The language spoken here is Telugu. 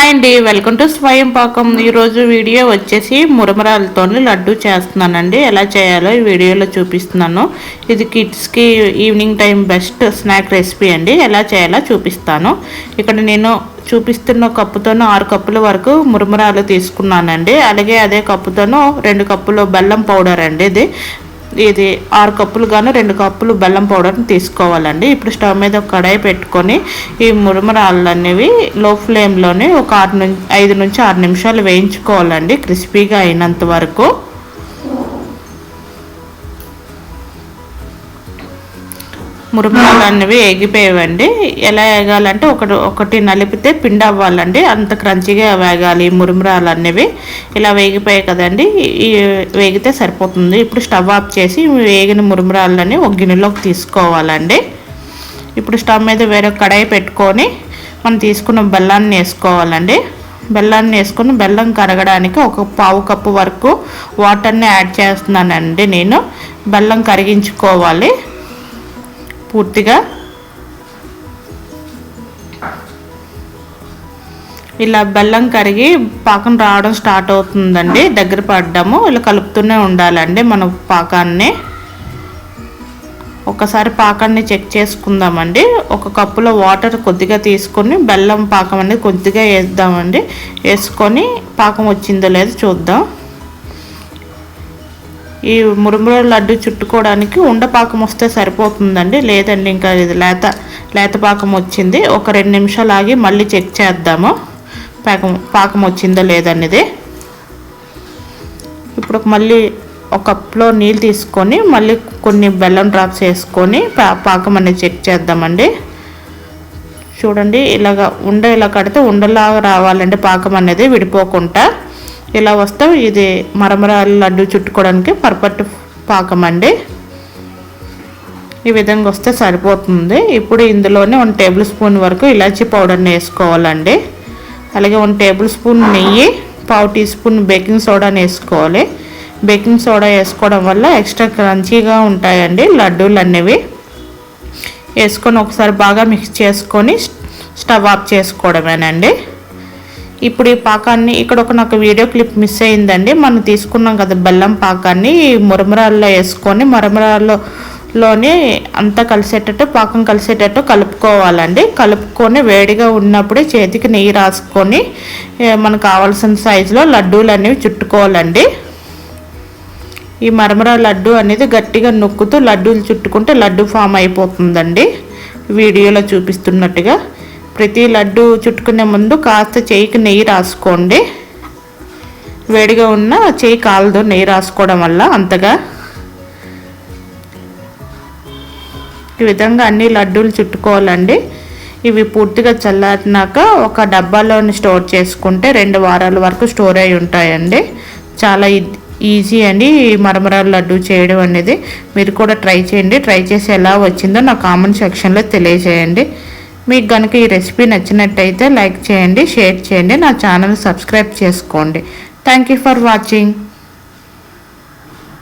హాయ్ అండి వెల్కమ్ టు స్వయం పాకం. ఈరోజు వీడియో వచ్చేసి మురమరాలతో లడ్డు చేస్తున్నానండి. ఎలా చేయాలో ఈ వీడియోలో చూపిస్తున్నాను. ఇది కిడ్స్కి evening time best snack recipe అండి. ఎలా చేయాలో చూపిస్తాను. ఇక్కడ నేను చూపిస్తున్న కప్పుతోనూ ఆరు కప్పుల వరకు మురమరాలు తీసుకున్నానండి. అలాగే అదే కప్పుతోనూ రెండు కప్పులు బెల్లం పౌడర్ అండి ఇది. ఇది ఆరు కప్పులు గాను రెండు కప్పులు బెల్లం పౌడర్ని తీసుకోవాలండి. ఇప్పుడు స్టవ్ మీద ఒక కడాయి పెట్టుకొని ఈ మురుమరాళ్ళు అనేవి లో ఫ్లేమ్లోనే ఒక ఆరు నుంచి ఐదు నుంచి ఆరు నిమిషాలు వేయించుకోవాలండి. క్రిస్పీగా అయినంత వరకు. మురుమరాలు అనేవి ఎగిపోయేవండి ఎలా వేగాలంటే ఒకటి ఒకటి నలిపితే పిండి అవ్వాలండి. అంత క్రంచిగా వేగాలి మురుమరాలు అనేవి ఇలా వేగిపోయాయి కదండి. ఈ వేగితే సరిపోతుంది. ఇప్పుడు స్టవ్ ఆఫ్ చేసి వేగిన మురుమరాలని ఒక గిన్నెలోకి తీసుకోవాలండి. ఇప్పుడు స్టవ్ మీద వేరే కడాయి పెట్టుకొని మనం తీసుకున్న బెల్లాన్ని వేసుకోవాలండి. బెల్లాన్ని వేసుకుని బెల్లం కరగడానికి ఒక పావు కప్పు వరకు వాటర్ని యాడ్ చేస్తున్నానండి నేను. బెల్లం కరిగించుకోవాలి. పూర్తిగా ఇలా బెల్లం కరిగి పాకం రావడం స్టార్ట్ అవుతుందండి. దగ్గర పడ్డాము ఇలా కలుపుతూనే ఉండాలండి మన పాకాన్ని. ఒకసారి పాకాన్ని చెక్ చేసుకుందామండి. ఒక కప్పులో వాటర్ కొద్దిగా తీసుకొని బెల్లం పాకం అనేది కొద్దిగా వేద్దామండి. వేసుకొని పాకం వచ్చిందో లేదో చూద్దాం. ఈ మురుముర లడ్డు చుట్టుకోవడానికి ఉండపాకం వస్తే సరిపోతుందండి. లేదండి ఇంకా ఇది లేత లేత పాకం వచ్చింది. ఒక రెండు నిమిషాలు ఆగి మళ్ళీ చెక్ చేద్దాము. పాకం పాకం వచ్చిందో లేదనేది ఇప్పుడు మళ్ళీ ఒక కప్లో నీళ్ళు తీసుకొని మళ్ళీ కొన్ని బెల్లం డ్రాప్స్ వేసుకొని పాకం అనేది చెక్ చేద్దామండి. చూడండి ఇలాగ ఉండ ఇలా కడితే ఉండలాగా రావాలండి పాకం అనేది విడిపోకుండా. ఇలా వస్తే ఇది మరమరాలు లడ్డు చుట్టుకోవడానికి పర్ఫెక్ట్ పాకం అండి ఈ విధంగా వస్తే సరిపోతుంది. ఇప్పుడు ఇందులోనే వన్ టేబుల్ స్పూన్ వరకు ఇలాచీ పౌడర్ని వేసుకోవాలండి. అలాగే వన్ టేబుల్ స్పూన్ నెయ్యి పావు టీ స్పూన్ బేకింగ్ సోడాని వేసుకోవాలి. బేకింగ్ సోడా వేసుకోవడం వల్ల ఎక్స్ట్రా క్రంచీగా ఉంటాయండి లడ్డూలు అనేవి వేసుకొని ఒకసారి బాగా మిక్స్ చేసుకొని స్టవ్ ఆఫ్ చేసుకోవడమేనండి. ఇప్పుడు ఈ పాకాన్ని ఇక్కడ ఒక నాకు వీడియో క్లిప్ మిస్ అయిందండి. మనం తీసుకున్నాం కదా బెల్లం పాకాన్ని మురమరాల్లో వేసుకొని మురమరాల్లో లోని అంతా కలిసేటట్టు పాకం కలిసేటట్టు కలుపుకోవాలండి. కలుపుకొని వేడిగా ఉన్నప్పుడే చేతికి నెయ్యి రాసుకొని మనకు కావాల్సిన సైజులో లడ్డూలు అనేవి చుట్టుకోవాలండి. ఈ మరమర లడ్డు అనేది గట్టిగా నొక్కుతూ లడ్డూలు చుట్టుకుంటే లడ్డు ఫామ్ అయిపోతుందండి. వీడియోలో చూపిస్తున్నట్టుగా. ప్రతి లడ్డు చుట్టుకునే ముందు కాస్త చేయికి నెయ్యి రాసుకోండి. వేడిగా ఉన్న చేయి కాలదు నెయ్యి రాసుకోవడం వల్ల అంతగా ఈ విధంగా అన్ని లడ్డూలు చుట్టుకోవాలండి. ఇవి పూర్తిగా చల్లారినాక ఒక డబ్బాలోని స్టోర్ చేసుకుంటే రెండు వారాల వరకు స్టోర్ అయి ఉంటాయండి. చాలా ఈజీ అండి ఈ మరమరాల లడ్డు చేయడం అనేది. మీరు కూడా ట్రై చేయండి. ట్రై చేసి ఎలా వచ్చిందో నా కామెంట్ సెక్షన్లో తెలియజేయండి. మీకు కనుక ఈ రెసిపీ నచ్చినట్టయితే లైక్ చేయండి షేర్ చేయండి నా ఛానల్ సబ్స్క్రైబ్ చేసుకోండి. Thank you for watching